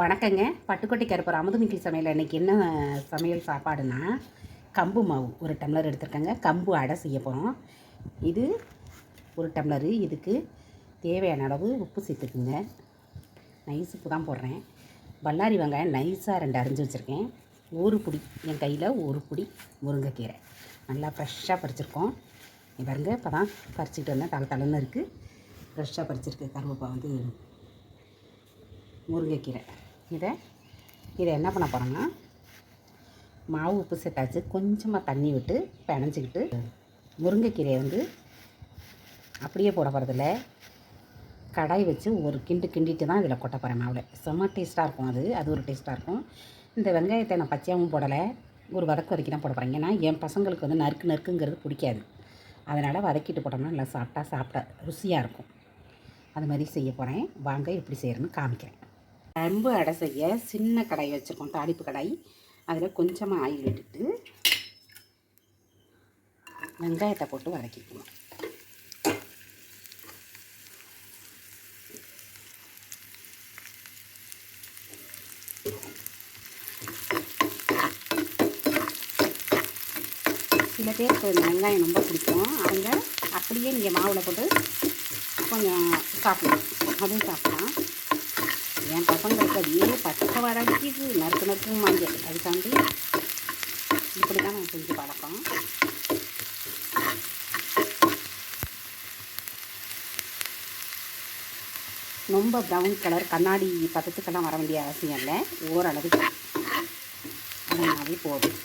வணக்கங்க. பட்டுக்கோட்டை கருப்பர் அமுதுமிக்கி சமையல் இன்றைக்கி என்ன சமையல் சாப்பாடுனா கம்பு மாவு ஒரு டம்ளர் எடுத்துருக்கேங்க. கம்பு அடை செய்ய போகிறோம் இது ஒரு டம்ளரு. இதுக்கு தேவையான அளவு உப்பு சேர்த்துக்குங்க. நைஸ் உப்பு தான் போடுறேன். பல்லாரி வெங்காயம் நைஸாக ரெண்டு அரிஞ்சு வச்சுருக்கேன். ஒரு புடி என் கையில் ஒரு புடி முருங்கைக்கீரை. நல்லா ஃப்ரெஷ்ஷாக பறிச்சிருக்கோம். பாருங்க இப்போ தான் பறிச்சுக்கிட்டு வந்தேன். தலை தலைன்னு இருக்குது ஃப்ரெஷ்ஷாக பறிச்சிருக்கு கருவேப்பா வந்து முருங்கைக்கீரை. இதை இதை என்ன பண்ண போகிறோன்னா மாவு உப்பு சேர்த்தாச்சு கொஞ்சமாக தண்ணி விட்டு பிணைஞ்சிக்கிட்டு முருங்கைக்கீரையை வந்து அப்படியே போட போகிறதில்ல கடாய் வச்சு ஒரு கிண்டு கிண்டிட்டு தான் இதில் கொட்ட போகிறேன் மாவில். செம்ம டேஸ்ட்டாக இருக்கும் அது. அது ஒரு டேஸ்ட்டாக இருக்கும். இந்த வெங்காயத்தை நான் பச்சையாகவும் போடலை. ஒரு வதக்கு வதக்கி தான் போட போகிறேன் ஏன்னா என் பசங்களுக்கு வந்து நறுக்கு நறுக்குங்கிறது பிடிக்காது. அதனால் வதக்கிட்டு போட்டோம்னா நல்லா சாப்பிட்டா சாப்பிட்டா ருசியாக இருக்கும். அது மாதிரி செய்ய போகிறேன் வாங்க எப்படி செய்கிறேன்னு காமிக்கிறேன். கரும்பு அடை செய்ய சின்ன கடாய் வச்சுருக்கோம் தாளிப்பு கடாய். அதில் கொஞ்சமாக ஆயில் விட்டுட்டு வெங்காயத்தை போட்டு வதக்கிக்கணும். சில பேருக்கு இந்த வெங்காயம் ரொம்ப பிடிக்கும். அவங்க அப்படியே நீங்கள் மாவில் போட்டு கொஞ்சம் சாப்பிடலாம் அதுவும் சாப்பிடலாம். என் பசங்களுக்கு அதே பச்சை வதக்கிது நறுக்கு நறுக்கும் மஞ்சள் அதுக்காண்டி இப்படி தான் நான் செஞ்சு பழக்கம். ரொம்ப ப்ரௌன் கலர் கண்ணாடி பதத்துக்கெல்லாம் வர வேண்டிய அவசியம் இல்லை. ஓரளவுக்கு. அதனாலே போதும்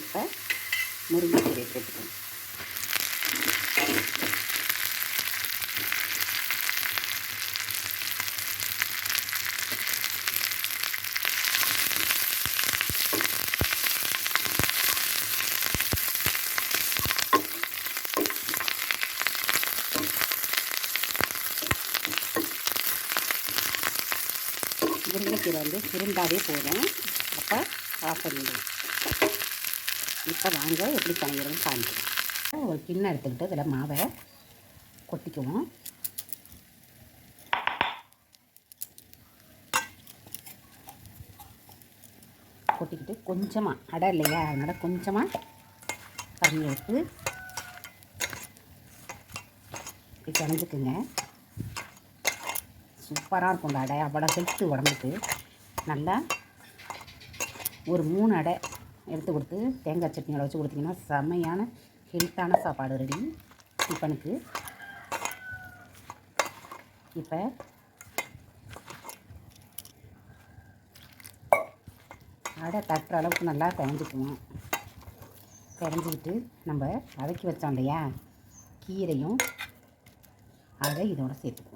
இப்போ முருங்கைக்கீரை போட்டுக்கணும் முருங்கைக்கீரை வந்து சுருண்டாவே போதும். அப்போ ஆஃப் பண்ணிடுவோம் இப்போ வாங்க எப்படி பண்ணிடுறோம் காமிக்கிறோம் ஒரு கிண்ணம் எடுத்துக்கிட்டு இதில் மாவை கொட்டிக்குவோம். கொட்டிக்கிட்டு கொஞ்சமாக அடை இல்லையா? அதனால் கொஞ்சமாக தண்ணி எடுத்து இப்படி கலந்துக்குங்க. சூப்பராக இருக்கும் இந்த அடை. அவ்வளோ ஹெல்த்து உடம்புக்கு. நல்லா ஒரு மூணு அடை எடுத்து கொடுத்து தேங்காய் சட்னியோட வச்சு கொடுத்தீங்கன்னா செம்மையான ஹெல்த்தான சாப்பாடு ரெடி. டிஃபனுக்கு இப்போ அடை தட்டுற அளவுக்கு நல்லா பிணைஞ்சிக்குவோம் பிணைஞ்சிக்கிட்டு நம்ம வதக்கி வச்சோம் இல்லையா? கீரையும் அதை இதோட சேர்த்துக்குவோம்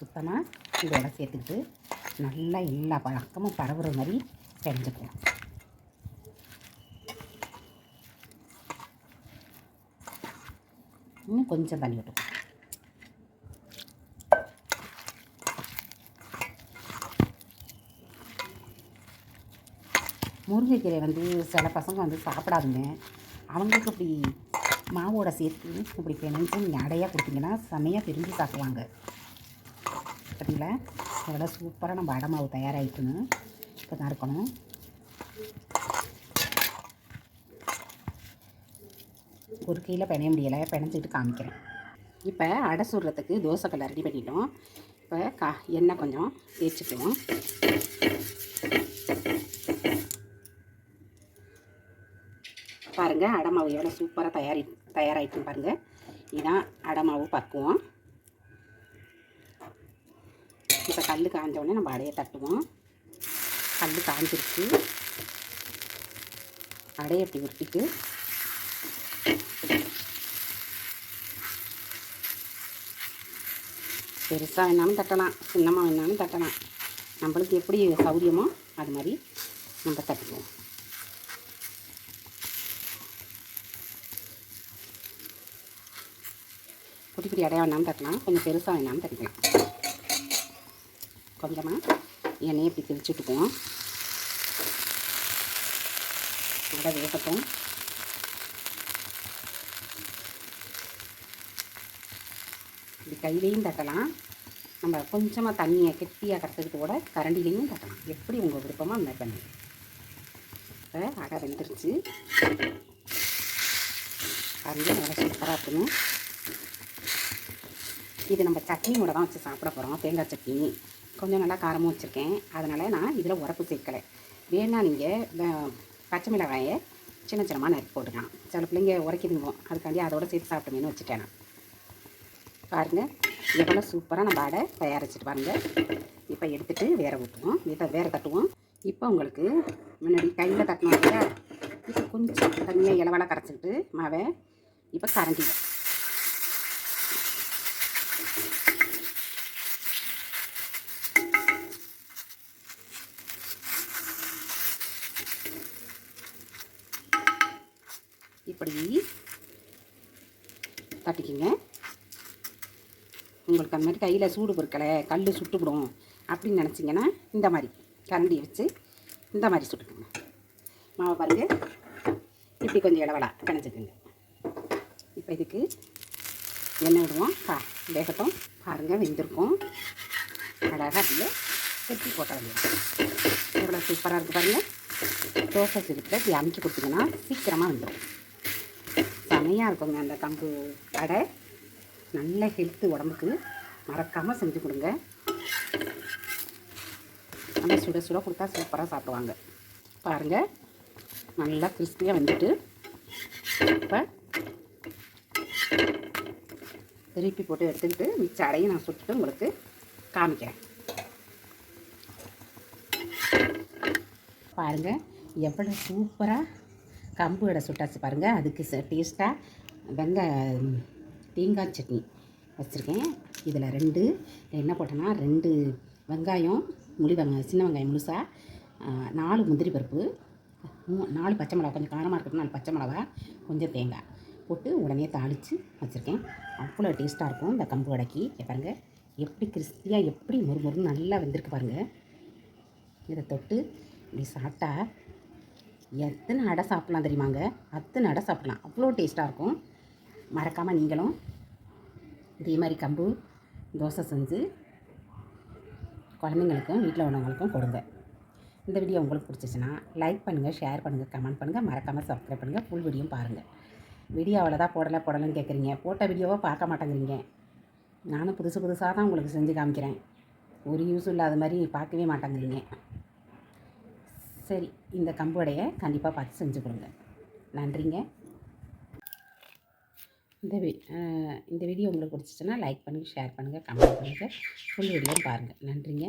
சுத்தமாக இதோட சேர்த்துக்கிட்டு நல்லா எல்லா பழக்கமும் பரவுற மாதிரி செஞ்சுக்குவோம் இன்னும் கொஞ்சம் தண்ணி விட்டுக்கும் முருங்கைக்கீரை வந்து சில பசங்க வந்து சாப்பிடாதுங்க. அவங்களுக்கு இப்படி மாவோட சேர்த்து இப்படி பிணைஞ்சு நீங்கள் அடையாக கொடுத்தீங்கன்னா செமையாக விரும்பி சாப்பிடுவாங்க. பார்த்தீங்களா எவ்வளோ சூப்பராக நம்ம அடை மாவு தயாராகிக்கணும் இப்போ தான் இருக்கணும். ஒரு கையில் பிணைய முடியலை. பிணைஞ்சிட்டு காமிக்கிறேன். இப்போ அடை சுடுறதுக்கு தோசைக்கல்லை ரெடி பண்ணிட்டோம். இப்போ கா எண்ணெய் கொஞ்சம் தேய்ச்சிக்குவோம் பாருங்கள் அடை மாவு எவ்வளோ சூப்பராக தயாரி தயாராகிட்டு பாருங்கள் இதுதான் அடை மாவு பக்குவோம். இப்போ கல் காஞ்ச உடனே நம்ம அடையை தட்டுவோம். கல் காஞ்சிருச்சு. அடையை அப்படி உருட்டிட்டு பெருசாக வேணாலும் தட்டலாம் சின்னமாக வேணாலும் தட்டலாம். நம்மளுக்கு எப்படி சௌரியமோ அது மாதிரி நம்ம தட்டுவோம். குட்டி குட்டி அடையா வேணாலும் தட்டலாம் கொஞ்சம் பெருசாக வேணாலும் தட்டிக்கலாம். கொஞ்சமாக எண்ணெயை இப்படி தெளிச்சு விட்டுக்குவோம் நல்லா வேகட்டும். இப்படி கையிலையும் தட்டலாம். நம்ம கொஞ்சமாக தண்ணியை கெட்டியாக கறந்துக்கிட்டு கூட கரண்டிலையும் தட்டலாம். எப்படி உங்கள் விருப்பமாக அந்த பண்ணி இப்போ அடை வெந்துருச்சு. கரண்டி நல்லா சூப்பராக இருக்கணும் இது நம்ம சட்னியோட தான் வச்சு சாப்பிட போகிறோம் தேங்காய் சட்னி. கொஞ்சம் நல்லா காரமும் வச்சுருக்கேன். அதனால் நான் இதில் உரப்பு சேர்க்கலை. வேணா நீங்கள் பச்சை மிளகாயை சின்ன சின்னமாக நறுக்கி போட்டுக்கலாம். சில பிள்ளைங்க உரைக்கிதுங்க. அதுக்காண்டி அதோட சேர்த்து சாப்பிட்டோமேனு வச்சுட்டேன் நான். பாருங்கள் எவ்வளோ சூப்பராக நம்ம அடை தயாரிச்சிட்டு பாருங்கள் இப்போ எடுத்துகிட்டு வேற ஊற்றுவோம் இதை வேற தட்டுவோம். இப்போ உங்களுக்கு முன்னாடி கையில் தட்டணும் இல்லையா? இப்போ கொஞ்சம் தண்ணியை இலவலாக கரைச்சிக்கிட்டு மாவை இப்போ கரண்டியில் இப்படி தட்டிக்கிங்க. உங்களுக்கு அந்த மாதிரி கையில் சூடு பொருட்களை கல் சுட்டுவிடும் அப்படின்னு நினச்சிங்கன்னா இந்த மாதிரி கரண்டியை வச்சு இந்த மாதிரி சுட்டுக்குங்க. மாவை பாருங்க. இப்படி கொஞ்சம் இளவலா கணச்சிக்கோங்க இப்போ இதுக்கு எண்ணெய் விடுவோம். பா வேகட்டும். பாருங்கள் வெந்திருக்கும். அழகாக அதில் வெட்டி போட்ட எவ்வளோ சூப்பராக இருக்குது பாருங்கள் தோசை சிரிப்பில் இப்படி அமுக்கி கொடுத்தீங்கன்னா சீக்கிரமாக வந்துடும் செமையாக இருக்குங்க அந்த கம்பு அடை. நல்ல ஹெல்த்து உடம்புக்கு. மறக்காமல் செஞ்சு கொடுங்க. நல்லா சுட சுட கொடுத்தா சூப்பராக சாப்பிடுவாங்க. பாருங்கள் நல்லா கிறிஸ்பியாக வந்துட்டு. இப்போ திருப்பி போட்டு எடுத்துக்கிட்டு மிச்ச அடையும் நான் சுட்டுட்டு உங்களுக்கு காமிக்கிறேன். பாருங்கள் எவ்வளோ சூப்பராக கம்பு வடை சுட்டாச்சு பாருங்கள் அதுக்கு டேஸ்ட்டாக வெங்காய தேங்காய் சட்னி வச்சுருக்கேன். இதில் ரெண்டு என்ன போட்டேன்னா ரெண்டு வெங்காயம் முழு வெங்காயம் சின்ன வெங்காயம் முழுசாக நாலு முந்திரி பருப்பு மூ- நாலு பச்சை மிளகா கொஞ்சம் காரமாக இருக்கட்டும் நாலு பச்சை மிளகா கொஞ்சம் தேங்காய் போட்டு உடனே தாளித்து வச்சுருக்கேன். அவ்வளோ டேஸ்ட்டாக இருக்கும் இந்த கம்பு வடைக்கு. பாருங்கள் எப்படி கிறிஸ்பியாக எப்படி மொறு மொறுன்னு நல்லா வெந்திருக்கு பாருங்கள் இதை தொட்டு இப்படி சாப்பிட்டா எத்தனை அடை சாப்பிட்லாம் தெரியுமாங்க? அத்தனை அடை சாப்பிட்லாம். அவ்வளோ டேஸ்ட்டாக இருக்கும். மறக்காமல் நீங்களும் இதே மாதிரி கம்பு தோசை செஞ்சு குழந்தைங்களுக்கும் வீட்டில் உள்ளவங்களுக்கும் கொடுங்க. இந்த வீடியோ உங்களுக்கு பிடிச்சிச்சின்னா லைக் பண்ணுங்கள் ஷேர் பண்ணுங்கள் கமெண்ட் பண்ணுங்கள் மறக்காமல் சப்ஸ்கிரைப் பண்ணுங்கள் ஃபுல் வீடியோ பாருங்கள் வீடியோ அவ்வளோதான் போடலை போடலைன்னு கேட்குறீங்க போட்ட வீடியோவை பார்க்க மாட்டேங்கிறீங்க. நானும் புதுசு புதுசாக தான் உங்களுக்கு செஞ்சு காமிக்கிறேன். ஒரு யூஸ் இல்லாத மாதிரி பார்க்கவே மாட்டேங்கிறீங்க. சரி இந்த கம்பு வடையை கண்டிப்பாக பார்த்து செஞ்சு கொடுங்க. நன்றிங்க. இந்த வீ இந்த வீடியோ உங்களுக்கு பிடிச்சிச்சின்னா லைக் பண்ணுங்கள் ஷேர் பண்ணுங்கள் கமெண்ட் பண்ணுங்கள் ஃபுல் வீடியோ பாருங்கள் நன்றிங்க.